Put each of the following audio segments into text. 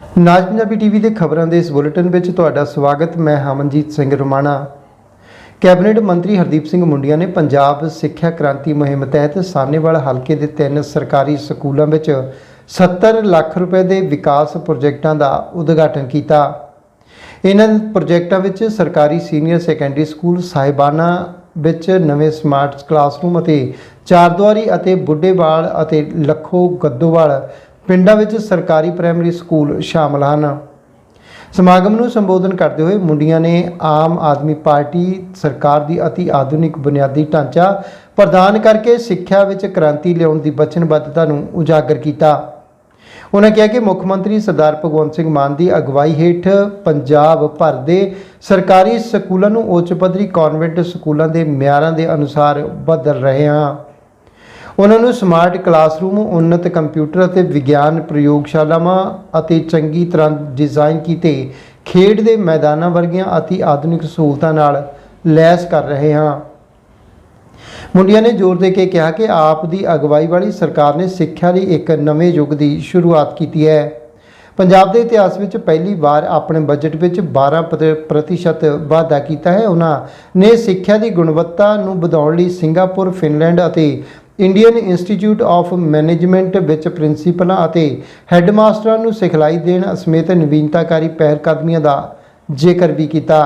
ਨਾਜ Punjabi TV ਦੇ ਖਬਰਾਂ ਦੇ ਇਸ ਬੁਲੇਟਿਨ ਵਿੱਚ ਤੁਹਾਡਾ ਸਵਾਗਤ, ਮੈਂ ਹਮਨਜੀਤ ਸਿੰਘ ਰਮਾਣਾ। ਕੈਬਨਿਟ ਮੰਤਰੀ ਹਰਦੀਪ ਸਿੰਘ ਮੁੰਡੀਆਂ ਨੇ ਪੰਜਾਬ ਸਿੱਖਿਆ ਕ੍ਰਾਂਤੀ ਮੁਹਿੰਮ ਤਹਿਤ ਸਾਨੇਵਾਲ ਹਲਕੇ ਦੇ ਤਿੰਨ ਸਰਕਾਰੀ ਸਕੂਲਾਂ ਵਿੱਚ 70 ਲੱਖ ਰੁਪਏ ਦੇ ਵਿਕਾਸ ਪ੍ਰੋਜੈਕਟਾਂ ਦਾ ਉਦਘਾਟਨ ਕੀਤਾ। ਇਹਨਾਂ ਪ੍ਰੋਜੈਕਟਾਂ ਵਿੱਚ ਸਰਕਾਰੀ ਸੀਨੀਅਰ ਸੈਕੰਡਰੀ ਸਕੂਲ ਸਾਹਿਬਾਨਾ ਵਿੱਚ ਨਵੇਂ ਸਮਾਰਟ ਕਲਾਸਰੂਮ ਅਤੇ ਚਾਰਦੁਆਰੀ ਅਤੇ ਬੁੱਢੇਵਾਲ ਅਤੇ ਲੱਖੋ ਗੱਦੋਵਾਲ ਪਿੰਡਾਂ ਵਿੱਚ ਸਰਕਾਰੀ ਪ੍ਰਾਇਮਰੀ ਸਕੂਲ ਸ਼ਾਮਲ ਹਨ। ਸਮਾਗਮ ਨੂੰ ਸੰਬੋਧਨ ਕਰਦੇ ਹੋਏ ਮੁੰਡੀਆਂ ਨੇ ਆਮ ਆਦਮੀ ਪਾਰਟੀ ਸਰਕਾਰ ਦੀ ਅਤੀ ਆਧੁਨਿਕ ਬੁਨਿਆਦੀ ਢਾਂਚਾ ਪ੍ਰਦਾਨ ਕਰਕੇ ਸਿੱਖਿਆ ਵਿੱਚ ਕ੍ਰਾਂਤੀ ਲਿਆਉਣ ਦੀ ਵਚਨਬੱਧਤਾ ਨੂੰ ਉਜਾਗਰ ਕੀਤਾ। ਉਹਨਾਂ ਕਿਹਾ ਕਿ ਮੁੱਖ ਮੰਤਰੀ ਸਰਦਾਰ ਭਗਵੰਤ ਸਿੰਘ ਮਾਨ ਦੀ ਅਗਵਾਈ ਹੇਠ ਪੰਜਾਬ ਭਰ ਦੇ ਸਰਕਾਰੀ ਸਕੂਲਾਂ ਨੂੰ ਉੱਚ ਪੱਧਰੀ ਕਾਨਵੈਂਟ ਸਕੂਲਾਂ ਦੇ ਮਿਆਰਾਂ ਦੇ ਅਨੁਸਾਰ ਬਦਲ ਰਹੇ ਹਾਂ। ਉਹਨਾਂ ਨੂੰ ਸਮਾਰਟ ਕਲਾਸਰੂਮ ਉન્નਤ ਕੰਪਿਊਟਰ ਅਤੇ ਵਿਗਿਆਨ ਪ੍ਰਯੋਗਸ਼ਾਲਾਵਾਂ ਅਤੇ ਚੰਗੀ ਤਰ੍ਹਾਂ ਡਿਜ਼ਾਈਨ ਕੀਤੇ ਖੇਡ ਦੇ ਮੈਦਾਨਾਂ ਵਰਗੀਆਂ ਅਤੀ ਆਧੁਨਿਕ ਸਹੂਲਤਾਂ ਨਾਲ ਲੈਸ ਕਰ ਰਹੇ ਹਾਂ। ਮੁੰਡਿਆਂ ਨੇ ਜ਼ੋਰ ਦੇ ਕੇ ਕਿਹਾ ਕਿ ਆਪ ਦੀ ਅਗਵਾਈ ਵਾਲੀ ਸਰਕਾਰ ਨੇ ਸਿੱਖਿਆ ਲਈ ਇੱਕ ਨਵੇਂ ਯੁੱਗ ਦੀ ਸ਼ੁਰੂਆਤ ਕੀਤੀ ਹੈ। ਪੰਜਾਬ ਦੇ ਇਤਿਹਾਸ ਵਿੱਚ ਪਹਿਲੀ ਵਾਰ ਆਪਣੇ ਬਜਟ ਵਿੱਚ 12% ਪ੍ਰਤੀਸ਼ਤ ਵਾਧਾ ਕੀਤਾ ਹੈ। ਉਹਨਾਂ ਨੇ ਸਿੱਖਿਆ ਦੀ ਗੁਣਵੱਤਾ ਨੂੰ ਵਧਾਉਣ ਲਈ ਸਿੰਗਾਪੁਰ ਫਿਨਲੈਂਡ ਅਤੇ ਇੰਡੀਅਨ ਇੰਸਟੀਚਿਊਟ ਆਫ ਮੈਨੇਜਮੈਂਟ ਵਿੱਚ ਪ੍ਰਿੰਸੀਪਲਾਂ ਅਤੇ ਹੈੱਡਮਾਸਟਰਾਂ ਨੂੰ ਸਿਖਲਾਈ ਦੇਣ ਸਮੇਤ ਨਵੀਨਤਾਕਾਰੀ ਪਹਿਲਕਦਮੀਆਂ ਦਾ ਜ਼ਿਕਰ ਵੀ ਕੀਤਾ।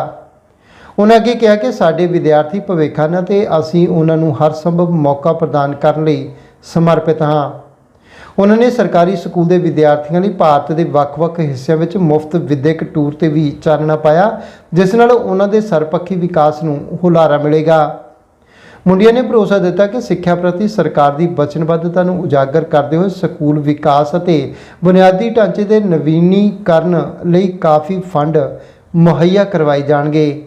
ਉਹਨਾਂ ਅੱਗੇ ਕਿਹਾ ਕਿ ਸਾਡੇ ਵਿਦਿਆਰਥੀ ਭਵਿੱਖ ਹਨ ਅਤੇ ਅਸੀਂ ਉਹਨਾਂ ਨੂੰ ਹਰ ਸੰਭਵ ਮੌਕਾ ਪ੍ਰਦਾਨ ਕਰਨ ਲਈ ਸਮਰਪਿਤ ਹਾਂ। ਉਹਨਾਂ ਨੇ ਸਰਕਾਰੀ ਸਕੂਲ ਦੇ ਵਿਦਿਆਰਥੀਆਂ ਲਈ ਭਾਰਤ ਦੇ ਵੱਖ-ਵੱਖ ਹਿੱਸਿਆਂ ਵਿੱਚ ਮੁਫਤ ਵਿਦਿਅਕ ਟੂਰ ਤੇ ਵੀ ਚਾਨਣਾ ਪਾਇਆ, ਜਿਸ ਨਾਲ ਉਹਨਾਂ ਦੇ ਸਰਪੱਖੀ ਵਿਕਾਸ ਨੂੰ ਹੁਲਾਰਾ ਮਿਲੇਗਾ। ਮੁੰਡਿਆਂ ਨੇ ਭਰੋਸਾ ਦਿੱਤਾ ਕਿ ਸਿੱਖਿਆ ਪ੍ਰਤੀ ਸਰਕਾਰ ਦੀ ਵਚਨਬੱਧਤਾ ਨੂੰ ਉਜਾਗਰ ਕਰਦੇ ਹੋਏ ਸਕੂਲ ਵਿਕਾਸ ਅਤੇ ਬੁਨਿਆਦੀ ਢਾਂਚੇ ਦੇ ਨਵੀਨੀਕਰਨ ਲਈ ਕਾਫੀ ਫੰਡ ਮੁਹੱਈਆ ਕਰਵਾਏ ਜਾਣਗੇ।